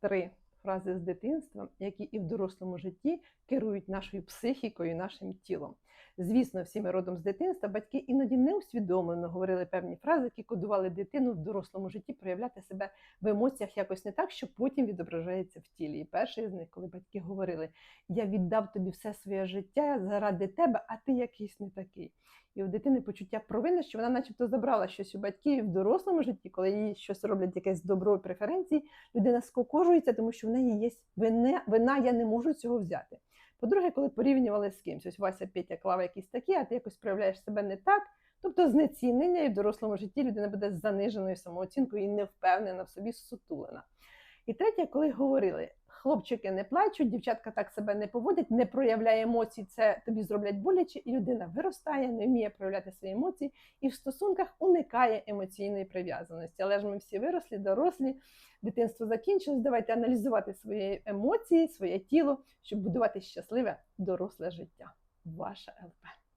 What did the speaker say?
три фрази з дитинства, які і в дорослому житті керують нашою психікою, нашим тілом. Звісно, всі ми родом з дитинства, батьки іноді неусвідомлено говорили певні фрази, які кодували дитину в дорослому житті проявляти себе в емоціях якось не так, що потім відображається в тілі. І перший з них, коли батьки говорили: Я віддав тобі все своє життя заради тебе, а ти якийсь не такий. І у дитини почуття провини, що вона, начебто, забрала щось у батьків і в дорослому житті, коли їй щось роблять якесь добро преференції, людина скокожується, тому що в неї є вина, вина, я не можу цього взяти. По-друге, коли порівнювали з кимось, ось Вася, Петя, Клава якісь такі, а ти якось проявляєш себе не так. Тобто знецінення і в дорослому житті людина буде з заниженою самооцінкою і не впевнена в собі сутулена. І третє, коли говорили, хлопчики не плачуть, дівчатка так себе не поводять, не проявляє емоцій, це тобі зроблять боляче, і людина виростає, не вміє проявляти свої емоції і в стосунках уникає емоційної прив'язаності. Але ж ми всі вирослі, дорослі, дитинство закінчилось. Давайте аналізувати свої емоції, своє тіло, щоб будувати щасливе доросле життя. Ваша ЛП.